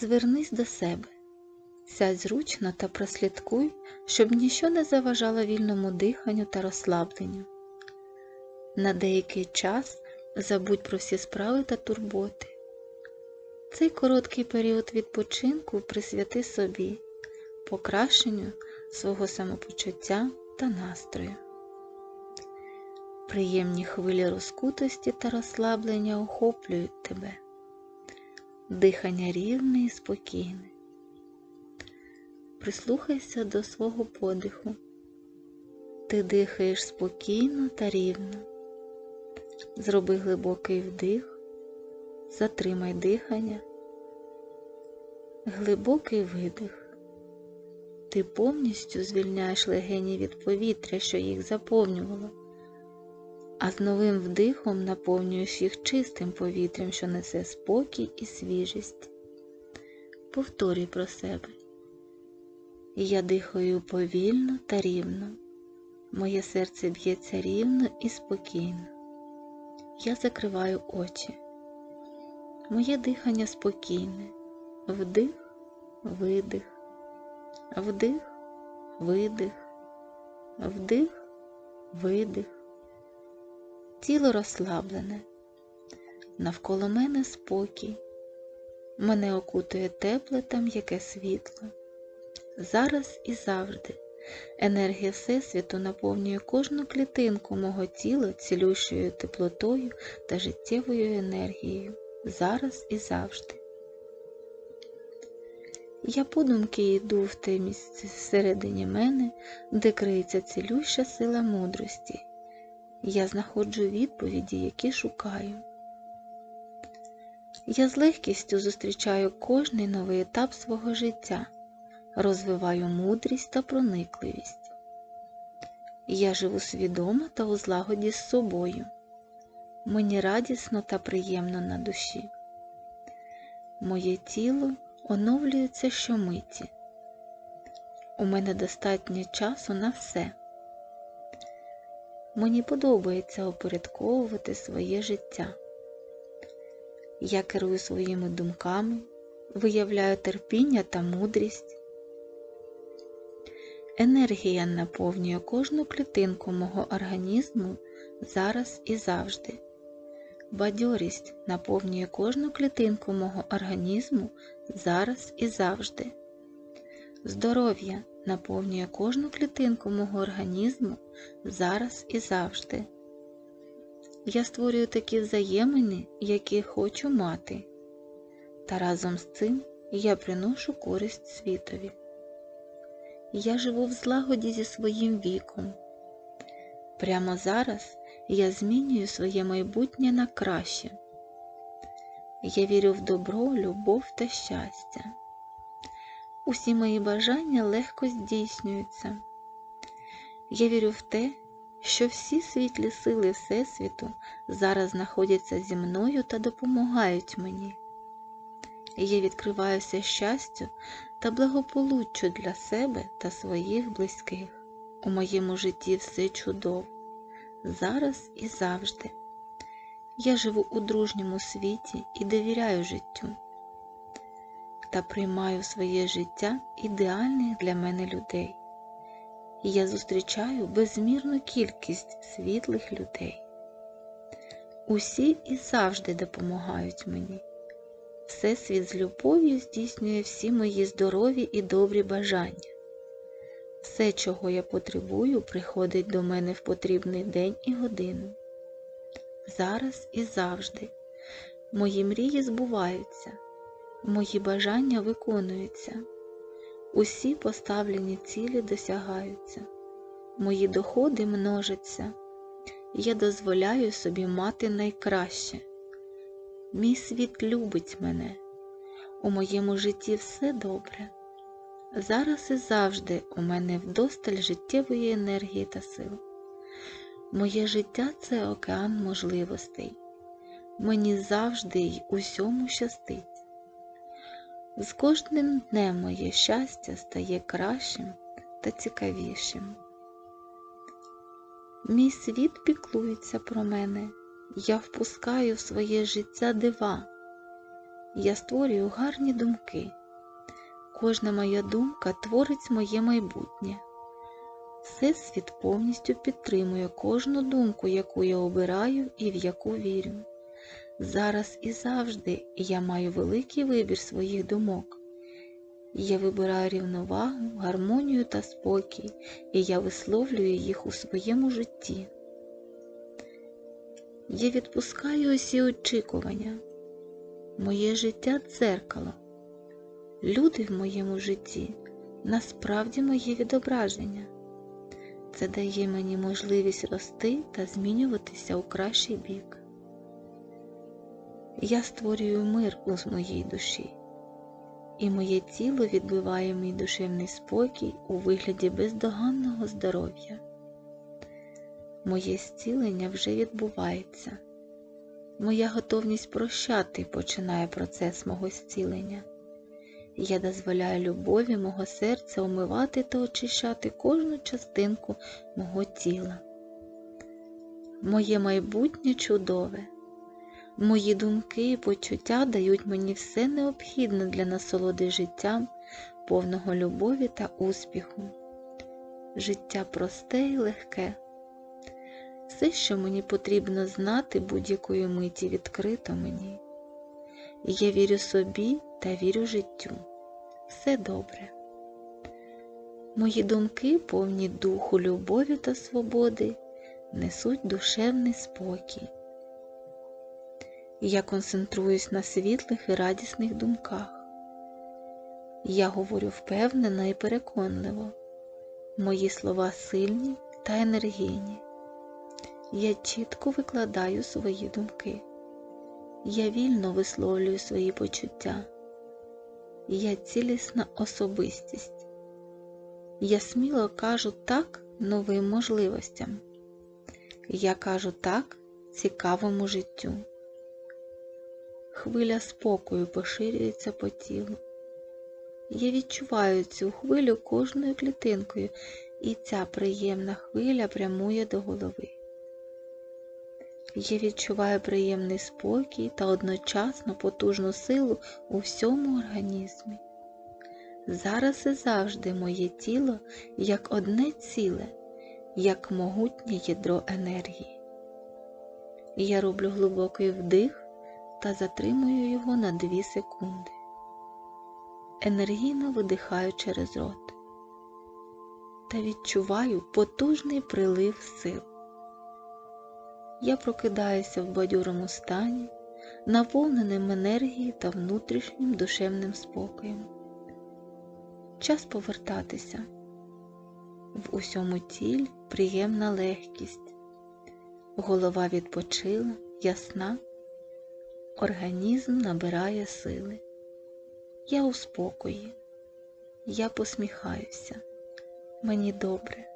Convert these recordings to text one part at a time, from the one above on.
Звернись до себе, сядь зручно та прослідкуй, щоб ніщо не заважало вільному диханню та розслабленню. На деякий час забудь про всі справи та турботи. Цей короткий період відпочинку присвяти собі, покращенню свого самопочуття та настрою. Приємні хвилі розкутості та розслаблення охоплюють тебе. Дихання рівне і спокійне. Прислухайся до свого подиху. Ти дихаєш спокійно та рівно. Зроби глибокий вдих, затримай дихання, глибокий видих. Ти повністю звільняєш легені від повітря, що їх заповнювало, а з новим вдихом наповнюєш їх чистим повітрям, що несе спокій і свіжість. Повторюй про себе. Я дихаю повільно та рівно. Моє серце б'ється рівно і спокійно. Я закриваю очі. Моє дихання спокійне. Вдих, видих, вдих, видих, вдих, видих. Тіло розслаблене. Навколо мене спокій. Мене окутує тепле та м'яке світло. Зараз і завжди. Енергія Всесвіту наповнює кожну клітинку мого тіла цілющою теплотою та життєвою енергією зараз і завжди. Я подумки йду в те місце всередині мене, де криється цілюща сила мудрості. Я знаходжу відповіді, які шукаю. Я з легкістю зустрічаю кожний новий етап свого життя, розвиваю мудрість та проникливість. Я живу свідомо та у злагоді з собою. Мені радісно та приємно на душі. Моє тіло оновлюється щомиті. У мене достатньо часу на все. Мені подобається опорядковувати своє життя. Я керую своїми думками, виявляю терпіння та мудрість. Енергія наповнює кожну клітинку мого організму зараз і завжди. Бадьорість наповнює кожну клітинку мого організму зараз і завжди. Здоров'я наповнює кожну клітинку мого організму зараз і завжди. Я створюю такі взаємини, які хочу мати, та разом з цим я приношу користь світові. Я живу в злагоді зі своїм віком. Прямо зараз я змінюю своє майбутнє на краще. Я вірю в добро, любов та щастя. Усі мої бажання легко здійснюються. Я вірю в те, що всі світлі сили Всесвіту зараз знаходяться зі мною та допомагають мені. Я відкриваюся щастю та благополуччю для себе та своїх близьких. У моєму житті все чудово, зараз і завжди. Я живу у дружньому світі і довіряю життю та приймаю своє життя ідеальних для мене людей. І я зустрічаю безмірну кількість світлих людей. Усі і завжди допомагають мені. Всесвіт з любов'ю здійснює всі мої здорові і добрі бажання. Все, чого я потребую, приходить до мене в потрібний день і годину. Зараз і завжди. Мої мрії збуваються, мої бажання виконуються, усі поставлені цілі досягаються, мої доходи множаться, я дозволяю собі мати найкраще. Мій світ любить мене, у моєму житті все добре. Зараз і завжди у мене вдосталь життєвої енергії та сил. Моє життя це океан можливостей. Мені завжди й усьому щастить. З кожним днем моє щастя стає кращим та цікавішим. Мій світ піклується про мене, я впускаю в своє життя дива. Я створюю гарні думки. Кожна моя думка творить моє майбутнє. Всесвіт повністю підтримує кожну думку, яку я обираю і в яку вірю. Зараз і завжди я маю великий вибір своїх думок. Я вибираю рівновагу, гармонію та спокій, і я висловлюю їх у своєму житті. Я відпускаю усі очікування. Моє життя дзеркало. Люди в моєму житті насправді моє відображення. Це дає мені можливість рости та змінюватися у кращий бік. Я створюю мир у моїй душі, і моє тіло відбиває мій душевний спокій у вигляді бездоганного здоров'я. Моє зцілення вже відбувається. Моя готовність прощати починає процес мого зцілення. Я дозволяю любові мого серця омивати та очищати кожну частинку мого тіла. Моє майбутнє чудове. Мої думки і почуття дають мені все необхідне для насолоди життям, повного любові та успіху. Життя просте і легке. Все, що мені потрібно знати будь-якої миті відкрито мені. Я вірю собі та вірю життю. Все добре. Мої думки, повні духу любові та свободи, несуть душевний спокій. Я концентруюсь на світлих і радісних думках. Я говорю впевнено і переконливо. Мої слова сильні та енергійні. Я чітко викладаю свої думки. Я вільно висловлюю свої почуття. Я цілісна особистість. Я сміло кажу так новим можливостям. Я кажу так цікавому життю. Хвиля спокою поширюється по тілу. Я відчуваю цю хвилю кожною клітинкою, і ця приємна хвиля прямує до голови. Я відчуваю приємний спокій та одночасно потужну силу у всьому організмі. Зараз і завжди моє тіло як одне ціле, як могутнє ядро енергії. Я роблю глибокий вдих та затримую його на 2 секунди. Енергійно видихаю через рот та відчуваю потужний прилив сил. Я прокидаюся в бадьорому стані, наповненим енергією та внутрішнім душевним спокоєм. Час повертатися. В усьому тілі приємна легкість. Голова відпочила, ясна, організм набирає сили. Я у спокої, я посміхаюся, мені добре.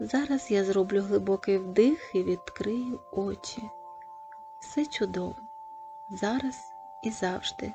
Зараз я зроблю глибокий вдих і відкрию очі. Все чудово, зараз і завжди.